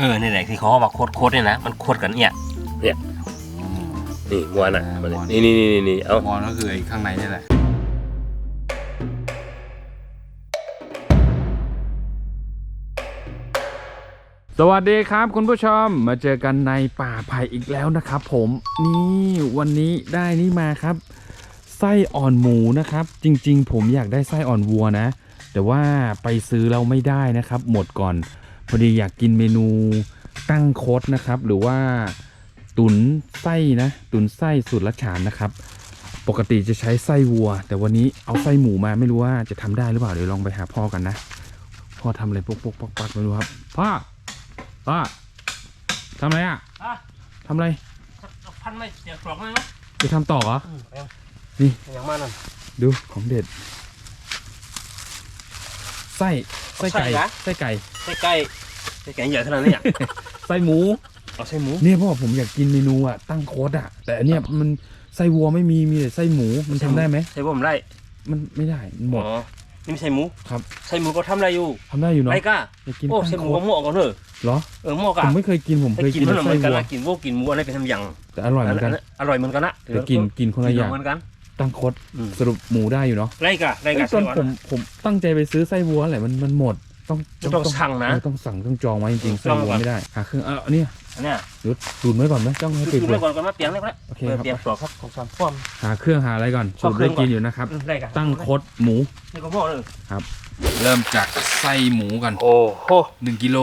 เออนี่แหละที่เขาว่าโคตรโคตรเนี่ยนะมันโคตรกันเนี่ยเนี่ยนี่มวนอะมันนี่นี่นี่นี่เอามอนก็คือไอ้ข้างในนี่แหละสวัสดีครับคุณผู้ชมมาเจอกันในป่าไผ่อีกแล้วนะครับผมนี่วันนี้ได้นี่มาครับ ไส้อ่อนหมูนะครับ จริง ๆ ผมอยากได้ไส้อ่อนวัวนะ แต่ว่าไปซื้อเราไม่ได้นะครับ หมดก่อน พอดีอยากกินเมนูตั้งโคดนะครับ หรือว่าตุนไส้นะ ตุนไส้สูตรละฉานนะครับ ปกติจะใช้ไส้วัว แต่วันนี้เอาไส้หมูมาไม่รู้ว่าจะทำได้หรือเปล่าเดี๋ยวลองไปหาพ่อกันนะพ่อทำอะไรปุ๊กปุ๊กปักปักไม่รู้ครับพ่อพ่อทำอะไรอะทำอะไรพันไม่เสียงกรอกเลยเนาะจะทำต่อเหรออย่างมานั่นดูของเด็ด ไส้ไส้ไก่ไส้เหรอไส้ไก่ ใกล้ใกล้ใกล้ใหญ่ขนาดนี้อะไส้หมูเอาใช่หมูเนี่ยพ่อผมอยากกินเมนูอะตั้งโค้ดอะ แต่อันเนี้ยมันไส้วัวไม่มีมีแต่ไส้หมูมันทำได้ไหมใช่ผมไล่มันไม่ได้มันหมด อ๋อนี่ไม่ใช่หมูครับใช่หมูก็ทำอะไรอยู่ทำได้อยู่เนาะไรก้าอยากกินโอ้ตั้ใช่งหมูโค้ก็ดหมูออกกันเถอะเหรอเออหมูออกผอะมไม่เคยกินผมให้เคยกินกินมันแต่เหมืไส้อนกันวัวนะกินวัวกินหมูอะไรเป็นทำอย่างแต่อร่อยเหมือนกันอร่อยเหมือนกันนะแต่กินกินคนละอย่างเหมือนกัน ตั้งโค้ดอืม สรุปหมูได้อยู่เนาะไรก้าไรเอ้ก้ายตอนผมผมตั้งใจไปซื้อไส้วัวแหละมันมันหมด ต้องต้องสั่งนะเออต้องสั่งต้องจองไว้จริงๆไส้จองวัวก่อนไม่ได้หาเครื่องเอออันเนี้ยอันเนี้ยเดี๋ยวดูดไว้ก่อนไหมจ้องให้คือปิดคือเลเรื่ยองก่อนก็มาเปลี่ยนเลยก็ได้โอเคเปิดครับเปลี่ยนตัวครับของสามฟ้อมหาเครื่องหาอะไรก่อนชอบสูตรเครื่ได้องก่อนกินอยู่นะครับไรก้าตั้งโคดหมูนี่ก็หม้อเลยเริ่มจากไส้หมูกันโอ้โหหนึ่งกิโล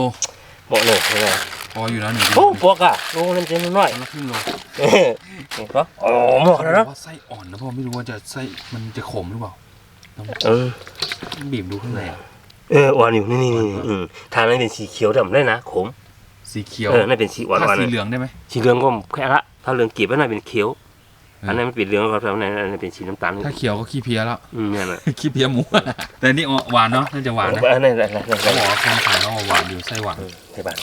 หม้อเลยเลยพออยู่แล้วหนึ่งกิโลโอ้ปวกอะโอ้เล่นเจนน้อยละครึ่งโลเออนี่ก็โอ้หม้อแล้วบอนะกว่าไส้อ่อนนะพ่อไม่รู้ว่าจะไส้มันจะขมหรือเปล่าต้องเออบีบดูข้างใน เอออ่อนอยู่นี่นี่นี่อืมทานนั้นเป็นสีเขียวดำได้นะขมสีเขียวเออนั่นเป็นสีอ่อนถ้าอ่อนสีเหลืองได้ไหมสีเหลืองก็แค่ละถ้าเหลืองกีบนั่นเป็นเขียวเอออัอันนั้นมันเป็นเหลืองครับอันนั้นอันนั้นเป็นสีน้ำตาลถ้าเขียวก็ขี้เพี้ยแล้วอืมเนี่ยนะขี้เพี้ยหมูแต่นี่หวานเนาะน่าจะหวานนะอันนั้นอันนั้นอันเขานั้นบอกว่าคนขายเขาบอกหวานอยู่ไส้หวานเออใช่ป่ะ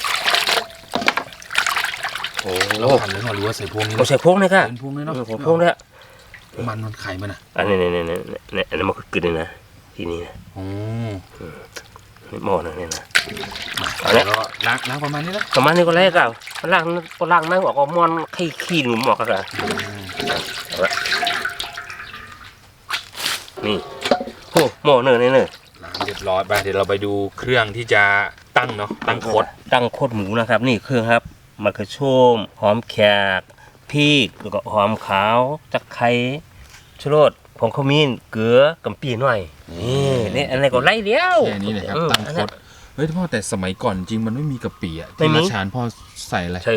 โอ้แล้วหั่นเลยเหรอหรือว่าใส่พวงนี้เขาใส่พวงเลยค่ะเป็นพวงเลยเนาะเออของพวงเลยอะมันมันไข่มันอะอันนี้นี่นี่นี่นี่อันนั้นมันคือกึ่เลยนะ ทีนี้นะโอ้หม้อนะเนี่ยนะเอาแล้ละวก็ล้างล้างประมาณนี้แล้วประมาณนี้ก็แล้วก็ล่างก็ล่างนั่งออกก็ม้วนขี้ขี้หนุ่มออกก็นี่โอ้หม้อเนอเนอเนอล้างเรียบร้อยไปเดี๋ยวเราไปดูเครื่องที่จะตั้งเนาะตั้งโคดตั้งโคตรหมูนะครับ นี่เครื่องครับมะเขือโชมหอมแขกพริกแล้วก็หอมขาวตะไคร้ชูรส ผงขมิ้นเกลือกำปีหน่อยนี่นี่อันนี้ก็ไล่เดียวแค่นี้เลยครับอืมตั้งอันโคนั้นดเฮ้ยพ่อแต่สมัยก่อนจริงมันไม่มีกะปิอะไม่ที่มีราชานพ่อใส่อะไรใส่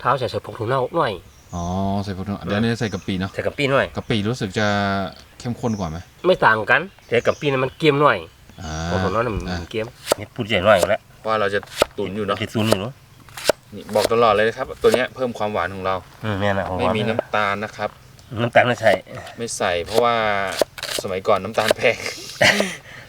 เท้าใส่ใส่ผงถั่วเน่าหน่อยอ๋อใส่พวกนั้นเดี๋ยวนี้ใส่กะปิเนาะใส่กำปีหน่อยกะปิรู้สึกจะเข้มข้นกว่าไหมไม่ต่างกัน แต่กำปีนั้นมันเกรียมหน่อยอ่าผงถั่วเน่าน่ะมันอ่าเกรียมนี่พูดใหญ่หน่อยก็แล้วว่าเราจะตุ๋นอยู่เนาะติดศูนย์อยู่เนาะนี่บอกตลอดเลยนะครับ ตัวเนี้ยเพิ่มความหวานของเราอืมเนี่ยนะของไม่หวานมีน้ำตาลนะครับ น้ำตาลไม่ใส่ไม่ใส่เพราะว่าสมัยก่อนน้ำตาลแพง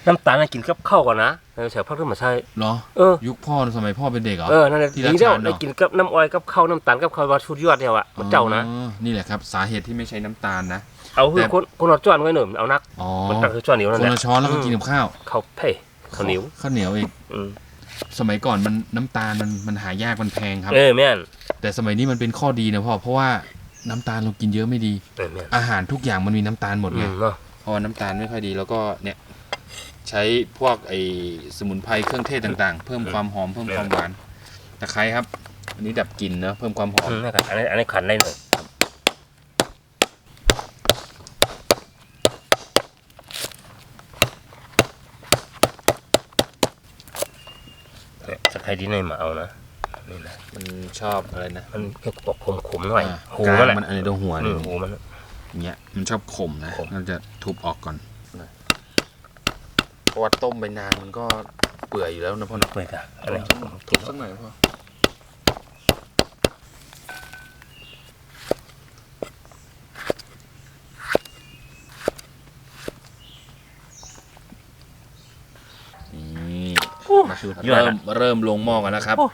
น้ำตาลน่ะกินกับข้าวก่อนนะแล้วใส่ผักขึ้นมาใส่เนาะเออ ยุคพ่อสมัยพ่อเป็นเด็กเหรอ เออ นั่นแหละที่ดีรักเดียวษาเนอะได้กินกับน้ำอ้อยกับข้าวน้ำตาลกับข้าววัดชุดยอดเดียวอะมันเจ้านะ อ๋อนี่แหละครับ สาเหตุที่ไม่ใช้น้ำตาลนะ เอาคือแต่ คนคนเราจ้อนไว้หนึ่งเอานัก อ๋อมันตั้งคือจ้อนเดียวนั่นคแหนละละช้อนแล้วก็กินกับข้าวข้าวเพ่ข้าวเหนียวข้าวเหนียวอีกอืมสมัยก่อนมันน้ำตาลมันมันหายากมันแพงครับ เออแม่นแต่สมัยนี้มันเป็นข้อดีนะพ่อเพราะว่า น้ำตาลเรากินเยอะไม่ดีเออแม่นอาหารทุกอย่างมันมีน้ำตาลหมดอืไงมเนาะเพราะว่าน้ำตาลไม่ค่อยดีแล้วก็เนี่ยใช้พวกไอสมุนไพรเครื่องเทศต่างๆ เพิ่มความหอมเพิ่มความหวานตะไคร้ครับ อันนี้ดับกลิ่นเนอะเพิ่มความหอมอืมนะครับอันนี้อันนี้ขันได้หน่อยเนี่ยสักใครที่ไหนมาเอานะ นี่นะมันชอบอะไรนะมันแค่บอกขมๆหน่อยอ่าหูกลางนั่นแหละมันอันนี้ตรงหัวอืนี่มหูมันอย่างเงี้ยมันชอบขมนะขมเราจะทุบออกก่อนเพราะว่าต้มไปนานมันก็เปื่อยอยู่แล้วนะพ่อเนอะเว้ยค่ะอะไรทุบสักหน่อยพ่อนี่โอ้มาสุดยอดเริ่อะมเริ่มลงหม้อกันนะครับโอ้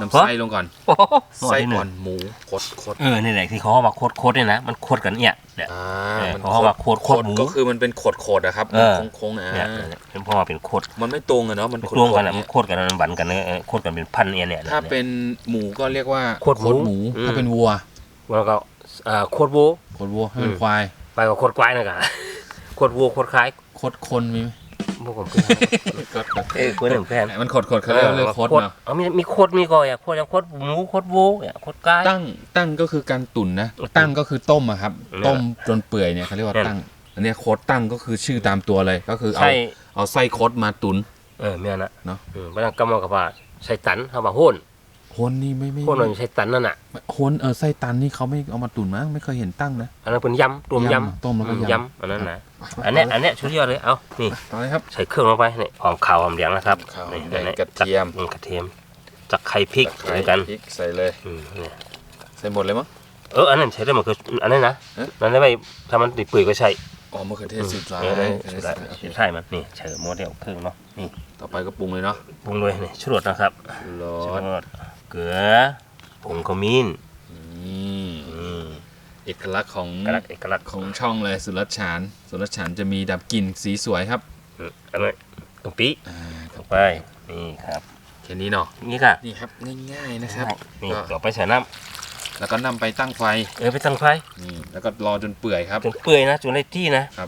นำไส้ลงก่อนโอ้โหไส้หน่ก่ออยนหนึ่งหมูคดคดเออนี่แหละที่เขาว่าโคตรโคตรเนี่ยนะมันโคตรกันเนี่ยเนี่ยอ่าเออมันเพราะว่าโคดโคดหมูก็คือมันเป็นโคดโคดอะครับเออโค้งๆอ่าเนี่ยเนี่ยเป็นเพราะว่าเป็นโคตรมันไม่ตรงอะเนาะมันโคดรวมกันๆอะเนี่ยโคตรกันมันหวันกันเนี่ยเออโคตรกันเป็นพันเนี่ยเนี่ยถ้าเป็นหมูก็เรียกว่าโคตรหมูอืมถ้าเป็นวัวแล้วก็เอ่อโคตรโวโคดวัวถ้าเป็นอืมควายไปกับโคตรควายนะกะโคตรวัวโคตรคล้ายโคดคนมีไหม พวกผมเออนเอ้ยหนึ่งแฟนมันโคดโคดเขาเรียกเรียกโคดเนาะเอามีมีโคตรมีก่อยอะโคตรอย่างโคตรหมูโคตรวัวเนี่ยโคตรกาตั้งตั้งก็คือการตุ๋นนะตั้งก็คือต้มอะครับ ต้มจนเปื่อยเนี่ยเขาเรียกว่าตั้งอันนี้โคดตั้งก็คือชื่อตามตัวเลยก็คือเอาเอาไส้โคดมาตุ๋นเออเมียนะเนาะอืมพนักกำมกับว่าใช้ตันเขามาหุ่น ฮนนี่ไม่ไม่โห้นมันใช้ตันนั่นน่ะโฮนเออไส้ตันนี่เขาไม่เอามาตุ๋นมั้งไม่เคยเห็นตั้งนะอันนั้นเป็นยำรวมยำยำต้มแล้วก็อืยำอันนั้นนะอันเนี้ยอันเนี้ยชุดยอดเลยเอานี่ต่อเลยครับใส่เครื่องลงไปนี่หอมขาวหอมเหลืองนะครับขาวนี่แดงนี่กระเทียมอืกระเทียมจากไข่พริกตะเหไคร้มือนกันพริกใส่เลยอืมเนี่ยใส่หมดเลยมั้งเอออันนั้นใช้ได้หมดคืออันนั้นนะเอ๊ะนั่นได้ไปถ้ามันติดปุ๋ยก็ใช่อ๋อมะเขือเทศสุดท้ายเออได้เออสุดท้ายโอเคใช่มันนี่ใช้โมเดลเครื่องเนาะนี่ต่อไปก็ปรุงเลยเนาะปรุงเลยนี่ชูรสนะครับรชูสรส เกลือผงขมิ้นนี่อืมเอกลักษณ์ของเอกลักษณ์เอกลักษณ์ของช่องเลยสุรสฉานสุรสฉานจะมีดับกลิ่นสีสวยครับอืมอันนี้กะปิอ่าเข้าไปนี่ครับแค่นี้เนาะนี่ค่ะนี่ครับง่ายๆนะครับนี่ก็ต่อไปใส่น้แล้วก็นำไปตั้งไฟำเออไปตั้งไฟนี่แล้วก็รอจนเปื่อยครับจนเปื่อยนะจนได้ที่นะอ่า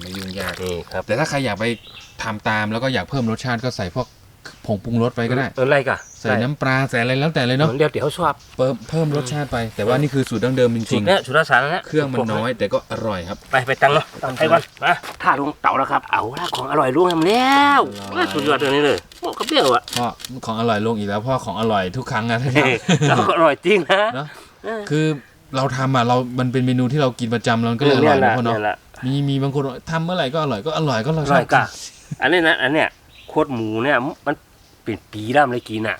ไม่ยุ่งยากนี่ครับแต่ถ้าใครอยากไปทำตามแล้วก็อยากเพิ่มรสชาติก็ใส่พวก ผงปรุงรสไปก็ได้ เอออะไรกะใส่น้ำปลาใส่อะไรแล้วแต่เลยเนาะเดี๋ยวเดี๋ยวเขาชอบเพิ่มเพิ่มรสชาติไป แต่ว่านี่คือสูตรดั้งเดิมจสูริตงรเนี้ยสูตรสารเนี้ยเครื่องมันน้อยแต่ก็อร่อยครับ ไปไปตังเนาะไฟก่อนมาถ้าลุงเต่าแล้วครับ เอาละของอร่อยลุงทำแล้วสุดยอดตัวนี้เลยโอ้กระเบี้ยวอะพราะของอร่อยลุงอีกแล้วพราะของอร่อยทุกครั้งนะเฮ้ยแล้วอร่อยจริงนะเนอะคือเราทำอะเรา มันเป็นเมนูที่เรากินประจำเราก็เลยอร่อยแหนะพ่อเนาะเนี่ยแหละมีมีบางคนทำเมื่อไหร่ก็อร่อยก็อร่อยก็เราอร่อยกิกะนอันนี้นะอันเนี้ย คตรหมูเนี่ยมันเป็นปีร่ำเลยกินอะ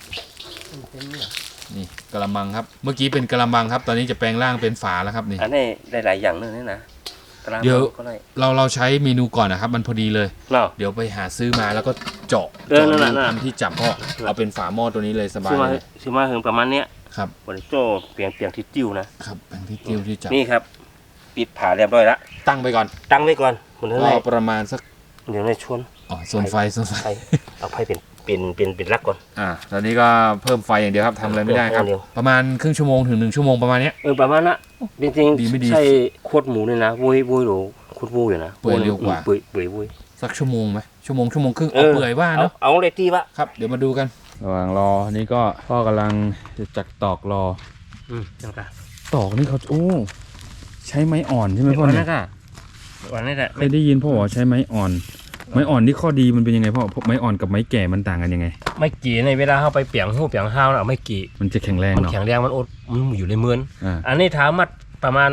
นี่กระมังครับ เมื่อกี้เป็นกระมังครับ ตอนนี้จะแปลงร่างเป็นฝาแล้วครับนี่อันนี้ได้หลายอย่างเลยนี่นะกระเดี๋ยวก็ได้เราเราใช้เมนูก่อนนะครับ มันพอดีเลยเนาะเดี๋ยวไปหาซื้อมาแล้วก็เจาะเออเจาะนั่นรูน่ะนั่นน่ะอันที่จับพ่อเอาเป็นฝาหม้อตัวนี้เลยสบายซื้อมาเลยซื้อมาถึงประมาณเนี้ยครับบริโจเปลี่ยนเปลี่ยนที่ติ้วนะครับแบ่งที่ติ้วที่จับนี่ครับ ปิดผาเรียบร้อยละตั้งไปก่อน ตั้งไว้ก่อนคนนั้นรไงอประมาณสักเดี๋ยวในชวน อ๋อโซนไฟโซนไฟไฟเอาไฟเป็นเป็นเป็นเป็นรักก่อน อ่าตอนนี้ก็เพิ่มไฟอย่างเดียวครับทำอะไรไม่ได้ครับเดี๋ยวประมาณครึ่งชั่วโมงถึงหนึ่งชั่วโมงประมาณเนี้ย เออประมาณนั้นจริงดีไม่ดีใช่โคตรหมูเนี่ยนะวุ้ยวุ้ยหรือโคตรวุ้ยอยู่นะเปื่อยเร็วกว่าอืมเปื่อยเปื่อยวุ้ย สักชั่วโมงไหมชั่วโมงชั่วโมงครึ่งเอาเปื่อยว่าเอาเนาะเอาเลยที่วะ ครับเดี๋ยวมาดูกัน ระหว่างรอนี่ก็พ่อกำลังจะจักตอกรอ อืมจังกะตอกนี่เขาโอ้ใช้ไม้อ่อนใช่ไหมพ่อวันเนี่นั้ยนก็วันนี้แหละเคยได้ยินพ่อบอกว่าใช้ไม้อ่อน ไม้อ่อนที่ข้อดีมันเป็นยังไงพ่อไม้อ่อนกับไม้แก่มันต่างกันยังไง ไม่กี่ในเวลาเข้าไปเปียงหูเปียงห้าวน่ะไม่กี่มันจะแข็งแรงมันเนาะแข็งแรงมันอดมันอยู่ในเมือนอ่าอันนี้ถามมัดประมาณ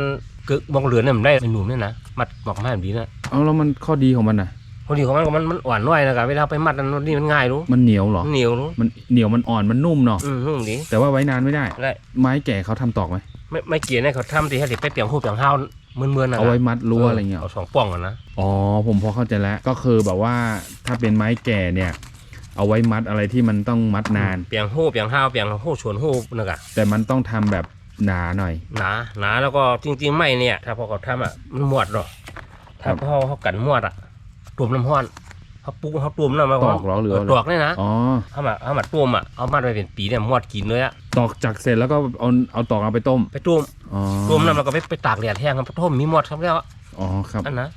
กึกมองเหลือเนี่ยมันได้เป็นหนุ่มเนี่ยนะมัดบอกมาแบบนี้นะเอาแล้วมันข้อดีของมันอะพอดีของมันก็มันมันอ่อนน้อยนะครับเวลาไปมัดอันนนนี่มันง่ายรู้มันเหนียวเหรอมันเหนียวรู้มันเหนียวมันอ่อนมันนุ่มเนาะอืมนุ่มดีแต่ว่าไว้นานไม่ได้ได้ไม้แก่เขาทำตอกไหมไม่ไม่เกี่ยเนี่ยเขาทำที่ให้เด็กไปเปียงหูเปียงห้าว เมือนๆนะเอาไว้มัดรั้วอะไรเงี้ยเอาสองป้องก่อนนะอ๋อผมพอเข้าใจแล้วก็คือแบบว่าถ้าเป็นไม้แก่เนี่ย เอาไว้มัดอะไรที่มันต้องมัดนานเปียงหูเปียงห้าวเปียงหูชวนหูนะกะแต่มันต้องทำแบบหนาหน่อยหนาหนาแล้วก็จริง ๆ ไม่เนี่ย ถ้าพอเขาทำอะมันมวดหรอกถ้าครับพอเขากันมวดอะตุ่มน้ำห้อน เขาปรุงเขาตุ่มน้ำมาตอกเหรอหรืออะไรตอกเนี่ยนะอ๋อถ้ามาถ้ามาตุ่มอะเอามาไปเป็นปีเนี่ยมวดกินเลยอะตอกจากเสร็จแล้วก็เอาเอาตอกเอาไปต้มไปตุ่มอ๋อตุ่มน้ำแล้วก็ไปไปตากแดดแห้งครับต้มมีมวดครับแล้วอะอ๋อครับอันนะ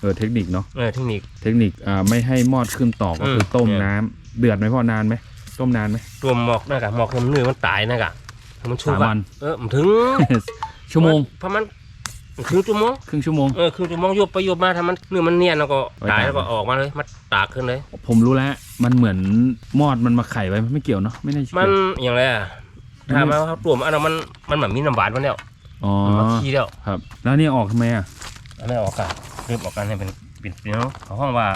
เออเทคนิคเนาะเออเทคนิคเทคนิคอ่าไม่ให้มอดขึ้นตอกก็คืออมต้มเนี่ยน้ำเดือดไหมพ่อนานไหมต้มนานไหมตุ่มหมอกนะกะหมอกน้ำเนื้อมันตายนะกะมันชุบสามอะวันเออมันถึงชั่วโมงประมาณ ครึ่งชั่วโมงครึ่งชั่วโมง เออครึ่งชั่วโมงยบไปยบมาถ้ามันเนื้อมันเนียนแล้วก็ไว้ตายตากแล้วก็ออกมาเลยมันตากขึ้นเลย ผมรู้แล้ว มันเหมือนมอดมันมาไข่ไว้ไม่เกี่ยวเนาะไม่น่าจะมันเกี่ยวอย่างไรอะถ้ามาเขาตุ่มอันนั้นมันมันแบบมีน้ำหวานมันแล้วอ๋อมันมาขี้แล้วครับ แล้วเนี่ยออกทำไมอะอันนี้ออกกันเรียบออกกันให้เป็นเป็นเป็นเนาะเขาห้องว่า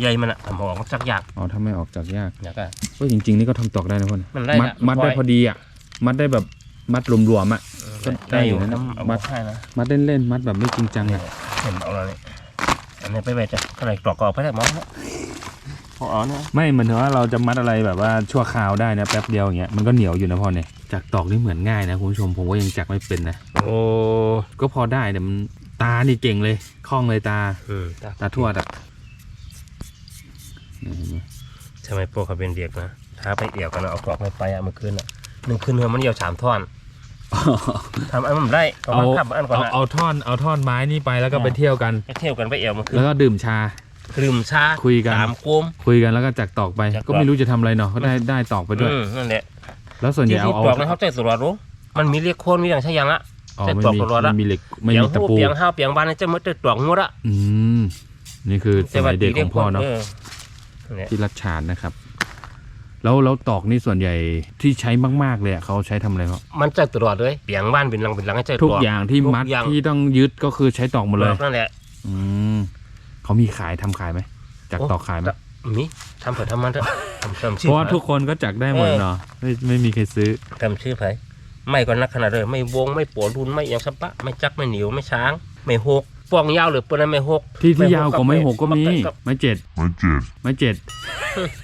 ใยมันอะทำออกมันจักยากอ๋อถ้าไม่ออกจากยากอยากอะเฮ้ยจริงๆนี่ก็ทำตอกได้นะพ่อเนี่ยมันได้มัดนะมัดได้ไว้พอดีอะมัดได้แบบ มัดรวมๆอะก็ได้อยู่นะน้ำเอามัมาดให้นะมัดเล่นๆมัดแบบไม่จริงจังเนี่อะยเห็นเอาแล้วนี่อันนี้ไปไปจ้ะเท่าไหร่กรอกกรอกไปได้หมอพ่อของอ๋อนะไม่เหมือนถึงว่าเราจะมัดอะไรแบบว่าชั่วคราวได้นะแป๊บเดียวอย่างเงี้ยมันก็เหนียวอยู่นะพ่อเนี่ยจากตอกนี่เหมือนง่ายนะคุณผู้ชมผมก็ยังจักไม่เป็นนะโอ้ก็พอได้แต่มันตานี่เก่งเลยคล่องเลยตาอืมตาทวดอะนี่เห็นไหมทำไมโปรเขาเป็นเด็กนะถ้าไปเอี่ยวกันนะเอากรอกไปไปอะมันขึ้นอะ หนึ่งขึ้นเฮือมันเดียวสามท่อนทำอันมันได้เอาเอามาขับอันก่อนเอานะ เอาท่อนเอาท่อนไม้นี่ไปแล้วก็ไปเที่ยวกัน ไปเที่ยวกันไปเอี่ยวมันขึ้นแล้วก็ดื่มชา ลืมชาคุยกัน สามกุ้มคุยกันแล้วก็จักตอกไป จักตอก ก็ไม่รู้จะทำอะไรเนาะก็ได้ได้ตอกไปด้วย อืมนั่นแหละแล้วส่วนใหญ่ที่เอาที่เอาตอกนั้นเขาใจสุดรู้มันมีเรียกโคนมีอย่างใช่ยังอะ อ๋อแต่ไม่ตอกมีตลอดอะ ไม่มีเหล็กไม่เปียงมีตะหูปูเปียงห้าวเปียงบานนี่จะมาเตะตอกงดอะอืมนี่คือสมัยเด็กของพ่อเนาะนั่นแหละที่รัดฉานนะครับ แล้วแล้วตอกนี่ส่วนใหญ่ที่ใช้มากๆเลยอะเขาใช้ทำอะไรครับมันใจตลอดเลยเปียงบ้านเป็นหลังเป็นหลังให้ใจตทุกลอดอย่างที่ทุกมัดอย่าง ที่ต้องยึดก็คือใช้ตอกหมดเลยนั่นแหละ อืมเขามีขายทำขายไหมจากโอ้ ตอกขายไหมมีทำเผื่อทำมันเถอะทำทำชื่เพอราะว่าทุกคนก็จักได้หมดเนาะไม่ไม่มีใครซื้อ ทำชื่อไผไม่ก็นักขนาดเลยไม่วงไม่ปวดรุนไม่อย่างสะปะไม่จักไม่เหนียวไม่ช้าง ไม่หกฟองยาวหรือปนนั้นไม่หกที่ที่ยาวกว่าไม้หกก็มีกับไม้เจ็ดไม่เจ็ดไม้เจ็ด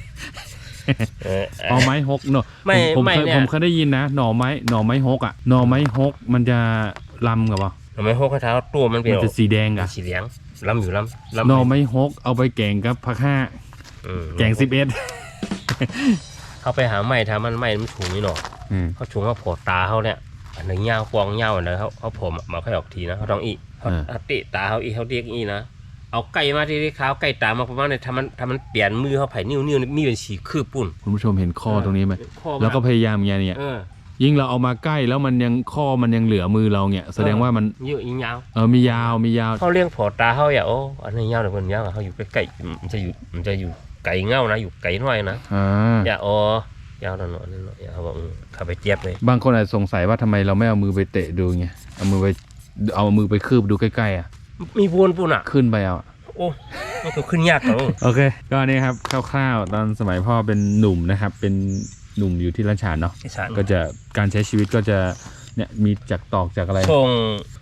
เออเอาไม้หกเนาะไม่ผมไม่เคยเนี่ย ผมเคยได้ยินนะ หน่อไม้หน่อไม้หกอะหน่อไม้หกมันจะลำกับเปล่าไม่หกให้เท้าตัวมันเป็นมันจะสีแดงเป็อะนสีเหลืองลำอยู่ลำลำหน่อไม้หกเอาไปแกงกับผักห้าอืมแกงสิบเอ็ดเขาไปหาไม้ทำมันไม้มันฉุงนี่หนอเขาฉุงเขาโผล่ตาเขาเนี่ยอันหนึ่งยาวฟองยาวอันนั้นเขาเขาผมอะมาค่อยออกทีนะเขาต้องอีเขาอ่าเขาติตาเขาอีเขาเรียกอีนะ เอาไก่มาที่ที่เขาไก่ตามมาประมาณเนี่ยทำมันทำมันเปลี่ยนมือเขาไผ่นิ้วนิ้วมีเป็นสีคืบปุ่นคุณผู้ชมเห็นข้อตรงนี้ไหมข้อมันแล้วก็พยายามอย่างเงี้ยเนี่ยเออยิ่งเราเอามาใกล้แล้วมันยังข้อมันยังเหลือมือเราเนี่ยแสดงว่ามันเยอะอียาวเออมียาวมียาวเขาเลี้ยงผอตาเขาอย่าโอ้อันนี้ยาวเลยคนยาวอะเขาอยู่ใกล้ๆมันจะอยู่มันจะอยู่ไก่เง่านะอยู่ไก่น้อยนะอ่าอย่าอ๋อยาวหน่อยๆหน่อยๆเขาบอกอืมเขาไปเจี๊ยบเลยบางคนอาจจะสงสัยว่าทำไมเราไม่เอามือไปเตะดูไงเอามือไปเอามือไปคืบดูใกล้ๆอะ มีบวนปุ่นอะ ขึ้นไปเอาอะโอ้มันก็ขึ้นยากเหรอโอเค ก็นี่ครับคร่าวๆ ตอนสมัยพ่อเป็นหนุ่มนะครับ เป็นหนุ่มอยู่ที่ราชฉานเนาะไอ้สารก็จะการใช้ชีวิตก็จะเนี่ยมีจากตอกจากอะไร ช่วง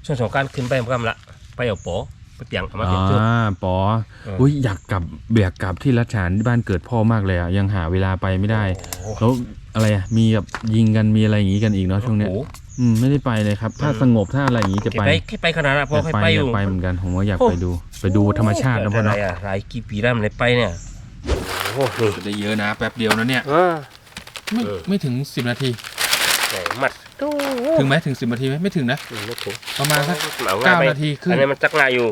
ช่วงสงกรารขึ้นไปมันก็ละ ไปเอาโปไปเปียงเอามาอ่เปียงเจอาปอเอออุ้ยอยากกลับเบียกกลับที่รัชฉานที่บ้านเกิดพ่อมากเลยอะ ยังหาเวลาไปไม่ได้ โอ้โหแล้วอะไรอะ มีแบบยิงกันมีอะไรอย่างงี้กันอีกเนาะช่วงเนี้ยโอ้โห อืมไม่ได้ไปเลยครับ ถ้าอืมสงบถ้าอะไรอย่างงี้จะแกไปไปแค่ไปขนาดนั้นพออยากให้ไปไปออยายู่กไปเหมือนกันผมว่าอยากโอ้ไปดู ไปดูธรรมชาตินะพ่ออะไรเนาะอะหลายกี่ปีแล้วมันเลยไปเนี่ยโอ้โหนี่ได้เยอะนะแป๊บเดียวนะเนี่ยอ่าไม่เออไม่ถึง10นาทีไหนมัดโอ้ถึงไหมถึง10นาทีไหมไม่ถึงนะอืมไม่ถึงประมาณสักอง่ยเก้าไปนาทีครึ่งอันนี้มันจักง่ายอยู่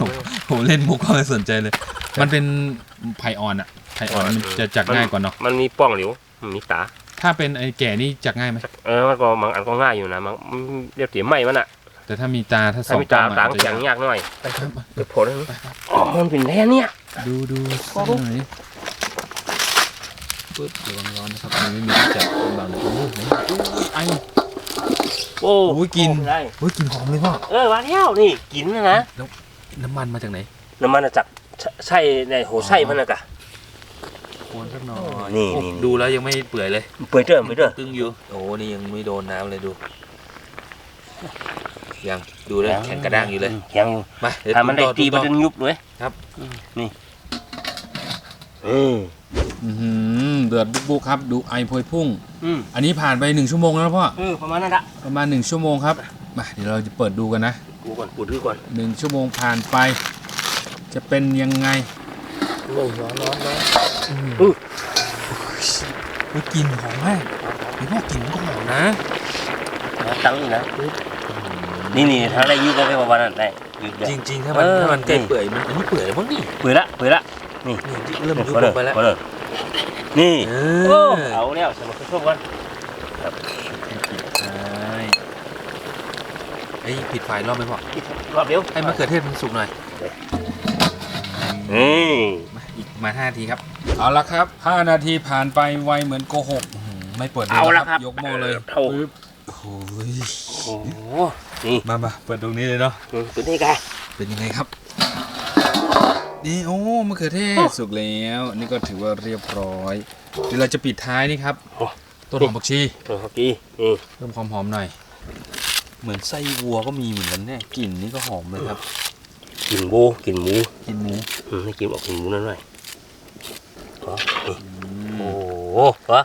ผมผมเล่นมุกก็ไม่สนใจเลย มันเป็นไผ่อ่อนอะไผ่อ่อนมันจะจักง่ายกว่าเนาะมันมีป้องหลิวมันมีตา ถ้าเป็นไอ้แก่นี่จักง่ายไหมเออมันก็บางอันก็ง่ายอยู่นะมันมันเรียบเสียไหมมันอะ แต่ถ้ามีตาถ้าสถ้าองมีตาล้องอะต่างจะเสียงยากหน่อยไปครับมาเกิดผลนะอ๋อมันเป็นแน่เนี่ย ดูดูโอ้สักโหหน่อยปึ๊บระวังร้อนนะครับมันไม่มีที่จับเบาๆเลยโอ้โหไหนไอ้โอ้โอ้ยกินได้เฮ้ยกลินหอมเลยพ่อเออมาเที่ยวนี่กินนะนะน้ำมันมาจากไหน น้ำมันอะจากใช่ในโหไส้มันนะกะโค นสักหน่อยนี่โอ้นี่ ดูแล้วยังไม่เปื่อยเลยเปื่อยเด้อเปื่อยเด้อตึงอยู่โอ้นี่ยังไม่โดนน้ำเลยดู ยังดูเลยแข็งกระด้างอยู่เลยแข็งอยู่มาเดี๋ยวถ้ามันได้ต่อตีมันต่อจะยุบเลยครับ นี่เอออื้อหือเดือดบุกๆครับ ดูไอพวยพุ่ง อืมอันนี้ผ่านไปหนึ่งชั่วโมงแล้วนะพ่อ เออประมาณนั้นละประมาณหนึ่งชั่วโมงครับมาเดี๋ยวเราจะเปิดดูกันนะกูก่อนกูดื้อก่อนหนึ่งชั่วโมงผ่านไป จะเป็นยังไง ร้อนร้อนร้อน ร้อนอุ้ยกลินหอมมากเห็นว่ากลินก็หอมนะตั้งนี่นะนี่นี่ถ้าได้ยุบก็ไม่ประมาณนั้นได้ยุบได้จริงๆถ้ามันเออถ้ามันใกล้นี่เปื่อยมันอันนี้เปื่อยแล้วมั้งนี่เปื่อยละเปื่อยละนี่เริ่มยุบพอลเด้องไปแล้วพอเด้อนี่เอโอ้อเอาแล้วสมัครชอบกันใช่ไอ้ยปิดไฟรอบไหมพ่อรอบเดียวให้มะเขือเทศมันสุกหน่อยนี่มาอีกมา5นาทีครับ เอาละครับ 5 นาทีผ่านไปไวเหมือนโกหกอื้อหือไม่เปิดดูเอาละครับยกโมเลยเท่าปึ๊บโอ้ยโอ้โหนี่มามาเปิดตรงนี้เลยเนาะอืมตัวนี้ไงเป็นยังไงครับ นี่โอ้มะเขือเทศสุกแล้ว นี่ก็ถือว่าเรียบร้อยเดี๋ยวเราจะปิดท้ายนี่ครับต้นหอมผักชีตัวเมื่อกี้นี่เพิ่มความหอมหน่อย เหมือนไส้วัวก็มีเหมือนกันเนี่ยกลิ่นนี่ก็หอมเลยครับกินหมูกินหมูกลินหมูอืมให้กินออกกินหมูนั่นหน่อย วะ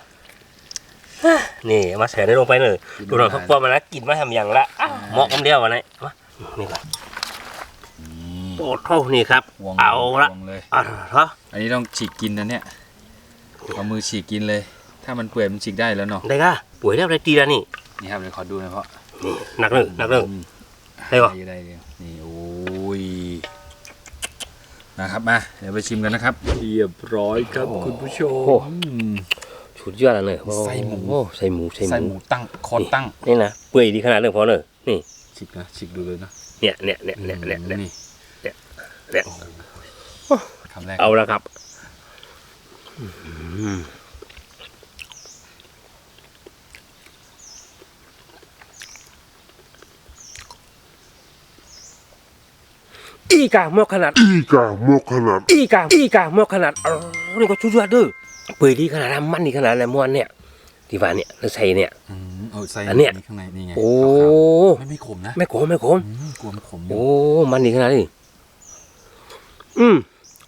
นี่เอามาใส่ในลงไปเลยดูหน่อยเขาปอมานะกินมาทำอย่างละอะเหมาะกันเดียววันนี้มานี่ก่อนโอ้เท่านี่ครับวงเอาละวงเลยอะเหรออันนี้ต้องฉีกกินนะเนี่ยเอามือฉีกกินเลย ถ้ามันเปื่อยมันฉีกได้แล้วเนาะได้ก็ป่วยแล้วได้ตีแล้วนี่นี่ครับเดี๋ยวขอดูหนะเพราะนี่หนักหนึ่งหนักหนึ่งอืมได้ปะได้เดียวนี่โอ้ย นะครับมาเดี๋ยวไปชิมกันนะครับเรียบร้อยครับคุณผู้ชมสุดยอดเลยไส้หมู โอ้ใส่หมูใส่ใส่หหมูมูตั้งคอนตั้งนี่นะเปื่อยดีขนาดเลยพอเนอะนี่ฉีกนะฉีกดูเลยนะเนี่ยเนี่ยเนี่ยเนี่ยเนี่ยเนี่ยนี่เนี่ยเนี่ยโอ้โหคำแรกเอาแล้วครับอี กาหมอกขนาด Iga mokanat. อีกาอีกาหมอกขนาดเออนี่ก็ชุดยอดเด้อเปื่อยดีขนาดนั้นมันดีขนาดนั้นม้วนเนี่ยที่ว่าเนี่ยเราใส่เนี่ย อืมเอาใส่อันเนี้ยข้างในนี่ไงโอ้ ไม่ไม่ขมนะไม่ขมไม่ขมอืมกลัวมันขมอยู่โอ้ มันดีขนาดนี้อืม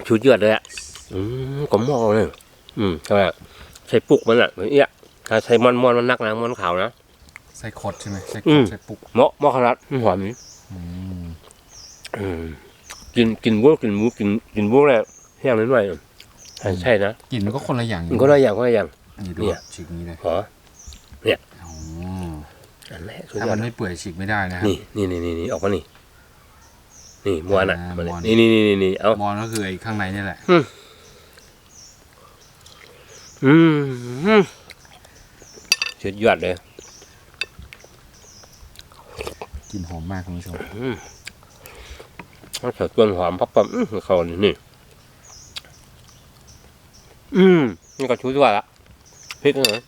ชุดยอดเลยอะอืมก็หม้อเลยอืมใช่ไหมใส่ปุกมันอะเหมือนเอี้ยถ้าใส่มันมันมันนักนะมันขาวนะใส่คดใช่ไหมใส่คอืดมใส่ปุกเหมาะเหมาะขนาดอืมหอมนี่อืมอืม กินกินวัวกินหมูกินกินวัวแล้วแห้งนิดหน่อยใช่ใช่นะกลิ่นมันก็คนละอย่างมันก็ได้อย่างก็ได้อย่างอันนี้ดูเนี่ย ฉีกนี้เลยหออ๋ออันแรกสุดถ้ายอมัดนไม่เปื่อยฉีกไม่ได้นะครับนี่นี่นี่นี่นี่ออกมานี่นี่ม้วนอะอ่ามาเลยม้วนนี่นี่นี่นี่นี่เอามอนก็คือไอ้ข้างในนี่แหละ อืมสุดยอดเลย กลิ่นหอมมากคุณผู้ชม อืม ถ้าใส่ต้นหอมปั๊บปั๊บอื้อเขานี่นี่ อืมนี่ก็ชุดว่าละพริกนะ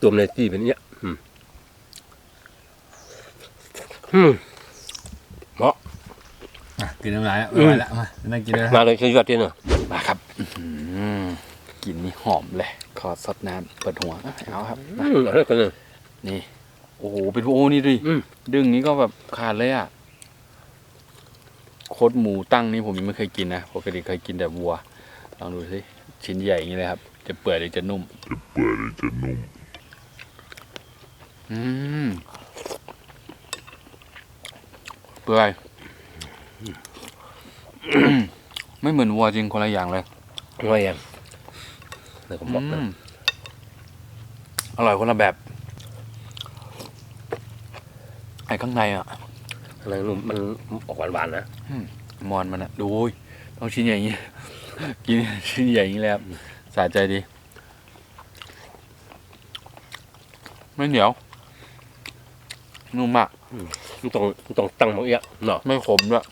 ตัวมันในที่เป็นเนี้ยอืมอืมอะกินน้ำลายแล้วอืมไม่ไหวแล้วมานั่งกินเลยนะมาเลยชุดยอดที่เนอะมาครับกลิ่นนี่หอมเลย ขอซดน้ำเปิดหัวอะเอาครับอืมเอาเลยกันเลยนี่ โอ้โห เป็นโอ้นี่ดิอืมดึงนี้ก็แบบขาดเลยอะโคตรหมูตั้งนี่ผมยังไม่เคยกินนะปกติเคยกินแต่วัว ลองดูสิชิ้นใหญ่อย่างนี้เลยครับ จะเปื่อยหรือจะนุ่ม Puede que no. อืม เปื่อยอืมไม่เหมือนวัวจริงคนละอย่างเลยว่ายัง เดี๋ยวผมบอกนะอืมอร่อยคนละแบบ ไอ้ข้างในอะ อะไรนุ่มมันออกหวานๆนะมอนมันอะดูยต้องชิ้นใหญ่อย่างนี้ กินชิ้นใหญ่อย่างนี้เลยครับสะใจดี ไม่เหนียว นุ่มมาก มันต้องมันต้องตั้งหมกเอี้ยะเนาะไม่ขมด้วย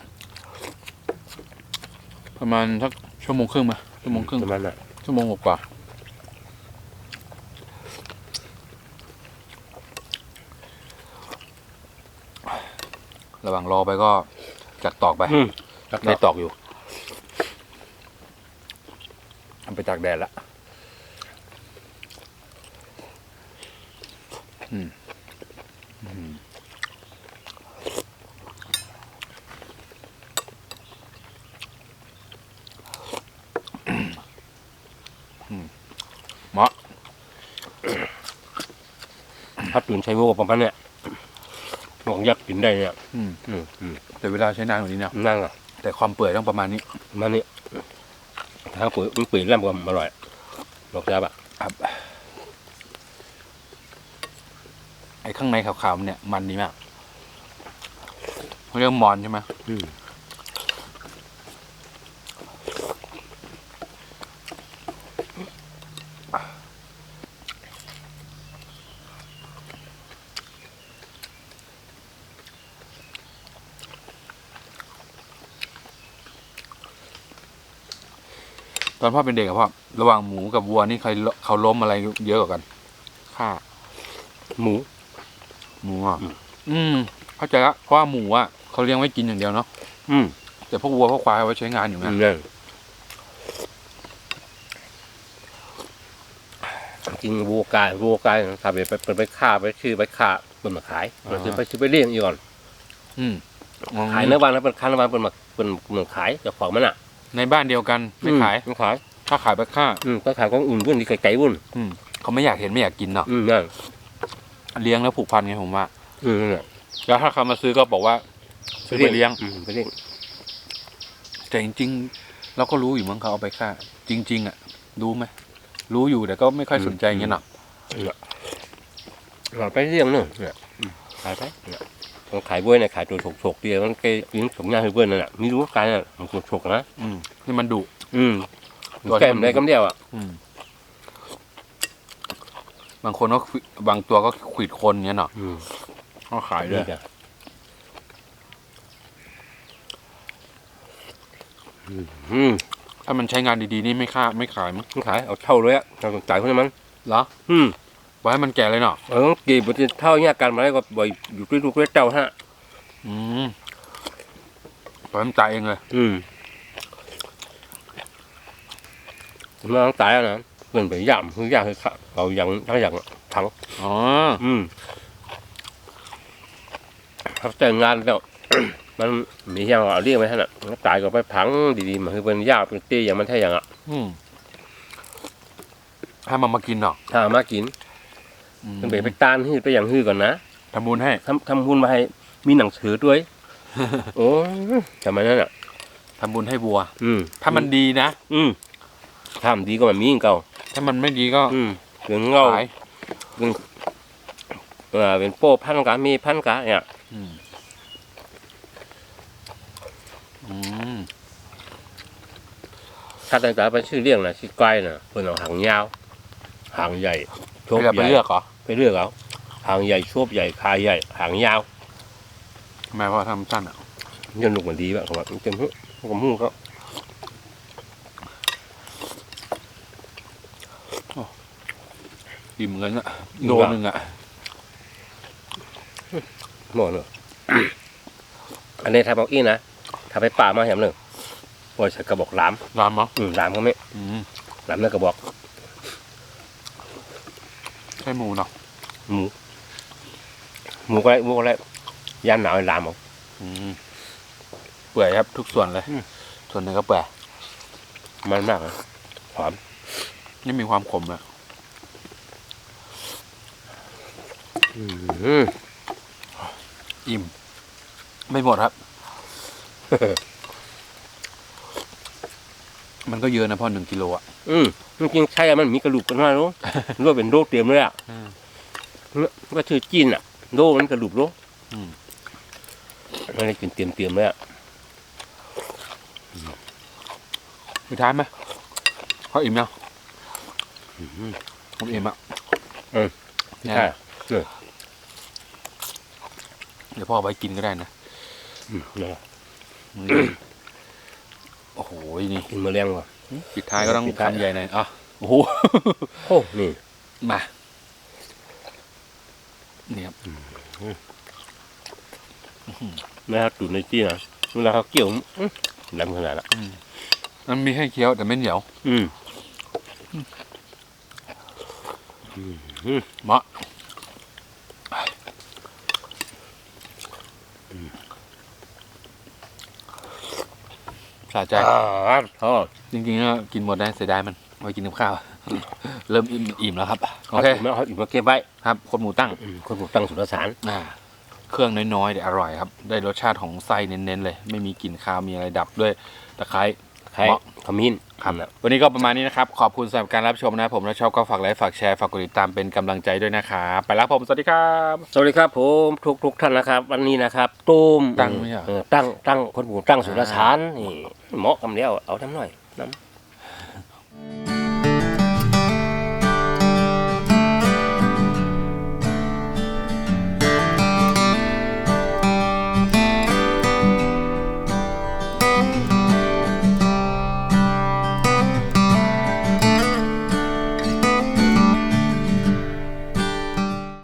ประมาณสักชั่วโมงครึ่งไหมชั่วโมงครึ่ง ประมาณน่ะชั่วโมงกว่าๆ ระหว่างรอไปก็จัดตอกไปอืมได้ตอกอยู่เอาไปตากแดดละอืมอืมอืมเหมาะถ้าตื่นใช้วัวประมาณเนี้ยหวง ยักษ์กินได้เนี่ยอืมอืมอืมแต่เวลาใช้นานกว่านี้นะนั่งอะแต่ความเปื่อยต้องประมาณนี้ประมาณนี้ถ้าปุ๋ยมันปุ๋ยแรมก็อร่อยบอกจ้าปะครับไอ้ข้างในขาวๆเนี่ยมันดีมากเขาเรียกมอนใช่ไหมอืม ตอนพ่อเป็นเด็กอะพ่อระหว่างหมูกับวัวนี่ใครเขาล้มอะไรเยอะกว่ากันฆ่าหมู หมูอะอืมอืมเข้าใจละเพราะว่าหมูอะเขาเลี้ยงไว้กินอย่างเดียวเนาะอืมแต่พวกวัวพวกควายเอาไว้ใช้งานอยู่อืนะมนั่นจริงวัวกายวัวกายทำไปไปไปฆ่าไปชื่อไปฆ่าเปิดมาขายมันจะไปชื่อไปเลี้ยงอีกก่อนอืมขายในวันนะเป็นขายในวันเป็นมาเป็นเหมือนขายเจ้าของมันอะ ในบ้านเดียวกันไม่ขาย ไม่ขายถ้าขายไปค่าอืมก็ขายของอุ่นวุ่นที่ไก่ๆวุ่นอืมเขาไม่อยากเห็นไม่อยากกินเนาะอืมนั่นเลี้ยงแล้วผูกพันไงผมว่า อืมนั่นแหละแล้วถ้าเขามาซื้อก็บอกว่า ซื้อไปเลี้ยง อืมไปเลี้ยงแต่จริงๆ เราก็รู้อยู่มั้งเขาเอาไปฆ่า จริง ๆ อะ รู้ไหมรู้อยู่แต่ก็ไม่ค่อยสนใจอย่างเงี้ยเนาะเราไปเลี้ยงเนอะเนี่ยอืมขายไปเนี่ย ต้องขายบ้วยเนี่ยขายตัวฉกๆเดียวมันเกยยิงสมยาให้เพื่อนนั่นแหละไม่รู้การน่ะมันฉกๆนะอืมนี่มันดุอืมตัวที่แก้มมันได้กำเดียวอะอืมบางคนก็ขวิบางตัวก็ขวิดคนเงี้ยเนาะอืมก็ขายด้วยนี่จ้ะอืมอืมถ้ามันใช้งานดีๆนี่ไม่ค่าไม่ขายมั้งมันขายเอาเท่าเลยอะเราต้องจ่ายคนนั้นมันเหรอ อืม ไว้ให้มันแก่เลยเนาะเออกี่บทเท่าเนี่ยกันมาแล้วก็บ่อยอยู่ด้วยลูกด้วยเจ้าฮะ อืมปล่อยมันจ่ายเองเลยอืมมันต้องตายแล้วนะเงินไปย่ำคือย่างคือเขาอย่างทั้งอย่างทั้งอ๋ออืมเขาแต่งงานแล้ว มันมีอย่างเอาเรียกไว้ท่านอะมันตายก็ไปพังดีๆมันคือเป็นยากเป็นเตี้ยอย่างมันแท้อย่างอะอืมให้มันมากินเนาะถ้ามากิน อืมมันไปไปตานให้ไปอย่างฮื้อก่อนนะทำบุญให้ทำทำหุ้นมาให้มีหนังสือด้วย โอ้ทำไมนั่นอะทำบุญให้วัว อืมถ้ามันดีนะอืมทำดีก็มันมีอย่างเก่า ถ้ามันไม่ดีก็อืมเรื่องเงาขายเออเป็นโป้พันกะมีพันกะเนี่ยอืมอืมถ้าต่างๆเป็นชื่อเรียกนะชื่อก้อยนะเป็นเอาหางยาวหางใหญ่โชบเลือกใหไปญ่เลือกเหรอไปเลือกเอาหางใหญ่โชบใหญ่คายใหญ่ หางยาวทำไมพอทำสั้นอะยันลูกมันดีแบบเขาบอกมันเต็มหูกับหูก็อิ่มเงินอะโลนึงอะหมดเลยอันนี้ถ้าบอกอีนะถ้าไปป่ามาแหมหนึ่งปล่อยใส่กระบอกหลามร้านมั้งอืมหลามก็ไม่อืมหลามในกระบอก ใช่หมูเนาะหมูหมูก็ได้หมูก็ได้ยามหนาวให้หลามเอาอืมเปื่อยครับ ทุกส่วนเลยอืมส่วนหนึ่งก็เปื่อยมันมากเลยหอมนี่มีความขมอะอืมอิ่ม ไม่หมดครับ มันก็เยอะนะพ่อหนึ่งกิโลอะ อืมจริงๆใช่อะมันมีกระดูกกันมารู้รู้ว่าเป็นโรคเตรียมเลยอะอืมก็ชื่อจีนอะโรคมันกระดูกโรคอืม มันเลยเป็นเตรียมเตรียมๆเลยอะมีท้ายไหมพ่ออิ่มยังผมอิ่มอะใช่ เดี๋ยวพ่อเอาไปกินก็ได้นะอืมเนี่ยอืมโอ้โหนี่กินมะเร็งว่ะ ปิดท้ายก็ต้องปิดท้ายคำใหญ่หน่อยอะโอ้โห โอ้นี่ มาเนี่ยครับแม่ครับตุ๋นในจีนนะเวลาเขาเกี่ยวอื้อแหลมขนาดละมันมีให้เคี้ยวแต่ไม่เหนียวอืม เหมาะ สะใจอ่าทอดจริงๆก็กินหมดได้เสียดายมันไว้กินกับข้าว เริ่มอิ่มอิ่มแล้วครับโอเคไม่เอาอีกมาเก็บไว้ครับคนหมูตั้งอืมคนปลูกตั้งสุรสารอ่าเครื่องน้อยๆแต่อร่อยครับ ได้รสชาติของไส้เน้นๆเลย ไม่มีกลิ่นคาวมีอะไรดับด้วยตะไคร้ ไข่เหมาะขมิ้นครับนะวันนี้ก็ประมาณนี้นะครับ ขอบคุณสำหรับการรับชมนะผมถ้าชอบก็ฝากไลค์ฝากแชร์ฝากกดติดตามเป็นกำลังใจด้วยนะครับไปแล้วผมสวัสดีครับสวัสดีครับผมทุกทุกท่านนะครับ วันนี้นะครับตูมตั้งไหมอะเออตั้งตั้งคนปลูกตั้งสุรสารนี่เหมาะกับเดียวเอาทำหน่อยน้ำ